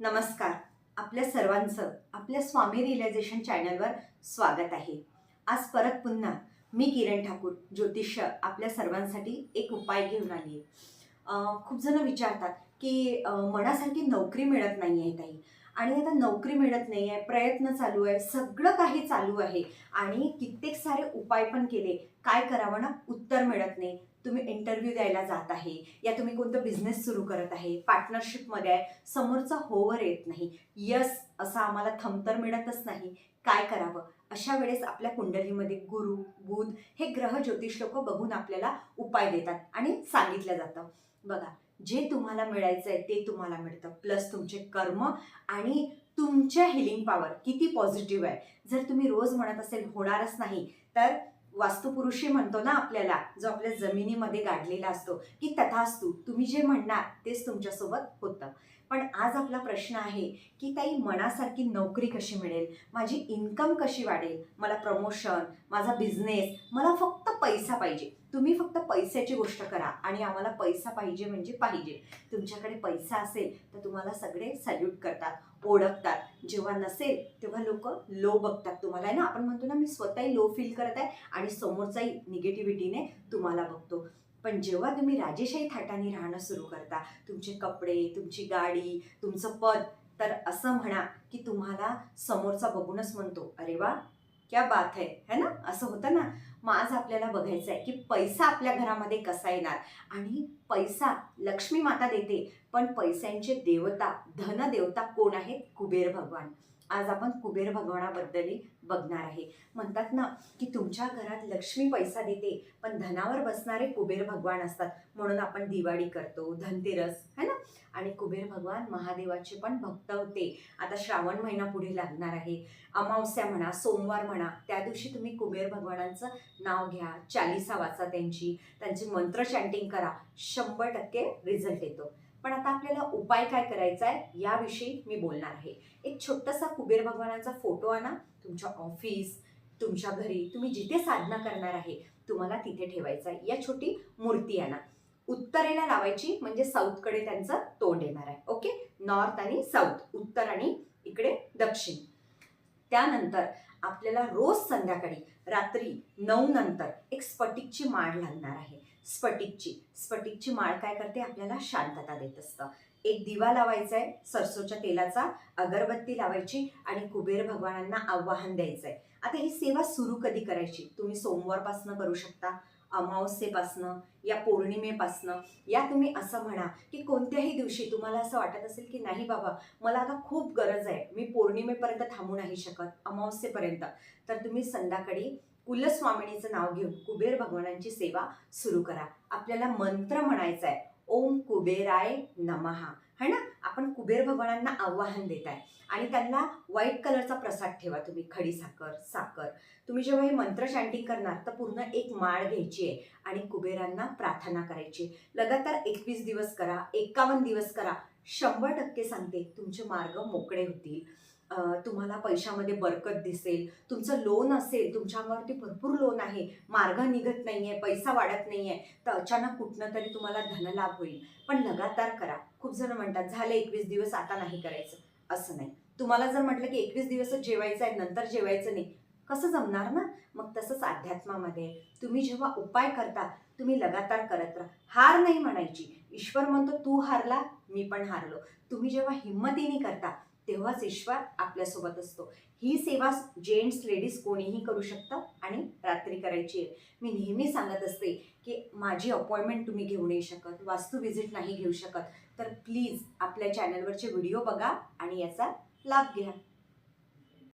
नमस्कार. आपल्या सर्वांचं आपल्या स्वामी रिलायझेशन चॅनलवर स्वागत आहे. आज परत पुन्हा मी किरण ठाकूर ज्योतिष आपल्या सर्वांसाठी एक उपाय घेऊन आली आहे. खूप जण विचारतात की मनासारखी नोकरी मिळत नाही आहे ताई. आणि आता नोकरी मिळत नाही आहे प्रयत्न चालू आहे सगळं काही चालू आहे आणि कित्येक सारे उपाय पण केले. काय करावं ना? उत्तर मिळत नाही. तुम्ही इंटरव्ह्यू द्यायला जात आहे या तुम्ही कोणतं बिझनेस सुरू करत आहे पार्टनरशिपमध्ये आहे समोरचा होवर येत नाही. यस असं आम्हाला थमतर मिळतच नाही. काय करावं? अशा वेळेस आपल्या कुंडलीमध्ये गुरु बुध हे ग्रह ज्योतिष लोक बघून आपल्याला उपाय देतात आणि सांगितलं जातं. बघा जे तुम्हाला मिळायचं आहे ते तुम्हाला मिळतं. प्लस तुमचे कर्म आणि तुमच्या हिलिंग पॉवर किती पॉझिटिव्ह आहे. जर तुम्ही रोज म्हणत असेल होणारच नाही तर वास्तुपुरुषी म्हणतो ना आपल्याला जो आपल्या जमिनीमध्ये गाडलेला असतो की तथास्तू तुम्ही जे म्हणणार तेच तुमच्यासोबत होतं. पण आज आपला प्रश्न आहे की ताई मनासारखी नोकरी कशी मिळेल? माझी इन्कम कशी वाढेल? मला प्रमोशन माझा बिझनेस मला फक्त पैसा पाहिजे. तुम्ही फक्त पैशाची गोष्ट करा आणि आम्हाला पैसा पाहिजे म्हणजे पाहिजे. तुमच्याकडे पैसा असेल तर तुम्हाला सगळे सॅल्यूट करतात ओळखतात. जेव्हा नसेल तेव्हा लोक लो बघतात तुम्हाला आहे ना? आपण म्हणतो ना मी स्वतःही लो फील करत आहे आणि समोरचाही निगेटिव्हिटीने तुम्हाला बघतो. पण जेव्हा तुम्ही राजेशाही थाटाने राहणं सुरू करता तुमचे कपडे तुमची गाडी तुमचं पद तर असं म्हणा की तुम्हाला समोरचा बघूनच म्हणतो अरे वा क्या बात है है ना? असं होतं ना. मग आज आपल्याला बघायचं आहे की पैसा आपल्या घरामध्ये कसा येणार? आणि पैसा लक्ष्मी माता देते पण पैशांचे देवता धन देवता कोण आहेत? कुबेर भगवान. आज आपण कुबेर भगवानाबद्दल बघणार आहे. म्हणतात ना की तुमच्या घरात लक्ष्मी पैसा देते पण धनावर बसणारे कुबेर भगवान असतात. म्हणून आपण दिवाळी करतो धनतेरस है ना? आणि कुबेर भगवान महादेवाचे पण भक्त होते. आता श्रावण महिना पुढे लागणार आहे. अमावस्या म्हणा सोमवार म्हणा त्या दिवशी तुम्ही कुबेर भगवानांचं नाव घ्या चालिसा वाचा त्यांची त्यांची मंत्र चॅन्टिंग करा शंभर टक्के रिझल्ट येतो. पण आता आपल्याला उपाय काय करायचा आहे याविषयी मी बोलणार आहे. एक छोटासा कुबेर भगवानाचा फोटो आणा. तुमच्या ऑफिस तुमच्या घरी तुम्ही जिथे साधना करणार आहे तुम्हाला तिथे ठेवायचा आहे या छोटी मूर्ती आणा. उत्तरेला लावायची म्हणजे साऊथकडे त्यांचं तोंड येणार आहे. ओके नॉर्थ आणि साऊथ उत्तर आणि इकडे दक्षिण. त्यानंतर आपल्याला रोज संध्याकाळी रात्री नऊ नंतर एक स्फटिकची माळ लागणार आहे. स्फटिकची स्फटिकची माळ काय करते? आपल्याला शांतता देत असतं. एक दिवा लावायचा आहे सरसोच्या तेलाचा अगरबत्ती लावायची आणि कुबेर भगवानांना आव्हान द्यायचं आहे आता ही सेवा सुरू कधी करायची? तुम्ही सोमवारपासनं करू शकता. अमावस्येपासनं या पौर्णिमेपासनं या तुम्ही असं म्हणा की कोणत्याही दिवशी तुम्हाला असं वाटत असेल की नाही बाबा मला आता खूप गरज आहे मी पौर्णिमेपर्यंत थांबू नाही शकत अमावस्येपर्यंत. तर तुम्ही संध्याकाळी कुलस्वामिनीचं नाव घेऊन कुबेर भगवानांची सेवा सुरू करा. आपल्याला मंत्र म्हणायचा आहे ओम कुबेराय नमहा है ना? कुबेर भगवानांना आव्हान देत आहे आणि त्यांना व्हाईट कलरचा प्रसाद ठेवा तुम्ही खडी साखर साखर. तुम्ही जेव्हा हे मंत्र चॅन्टिंग करणार तर पूर्ण एक माळ घ्यायची आहे आणि कुबेरांना प्रार्थना करायची लगातार एकवीस दिवस करा एकावन्न दिवस करा. शंभर टक्के सांगते तुमचे मार्ग मोकळे होतील. तुम्हाला पैशामध्ये बरकत दिसेल. तुमचं लोन असेल तुमच्यावरती भरपूर लोन आहे. मार्ग निघत नाही आहे पैसा वाढत नाही आहे तर अचानक कुठनं तरी तुम्हाला धनलाभ होईल. पण लगातार करा. खूप जण म्हणतात झाले एकवीस दिवस आता नाही करायचं. असं नाही. तुम्हाला जर म्हटलं की एकवीस दिवस जेवायचं आहे नंतर जेवायचं नाही कसं जमणार ना? मग तसंच अध्यात्मामध्ये. तुम्ही जेव्हा उपाय करता तुम्ही लगातार करत राहा. हार नाही म्हणायची. ईश्वर म्हणतो तू हारला मी पण हारलो. तुम्ही जेव्हा हिंमतीने करता तेव्हाच ईश्वर आपल्यासोबत असतो. ही सेवा जेंट्स लेडीज कोणीही करू शकतं आणि रात्री करायची आहे. मी नेहमी सांगत असते की माझी अपॉइंटमेंट तुम्ही घेऊ नाही शकत वास्तू व्हिजिट नाही घेऊ शकत. तर प्लीज आपल्या चॅनलवरचे व्हिडिओ बघा आणि याचा लाभ घ्या.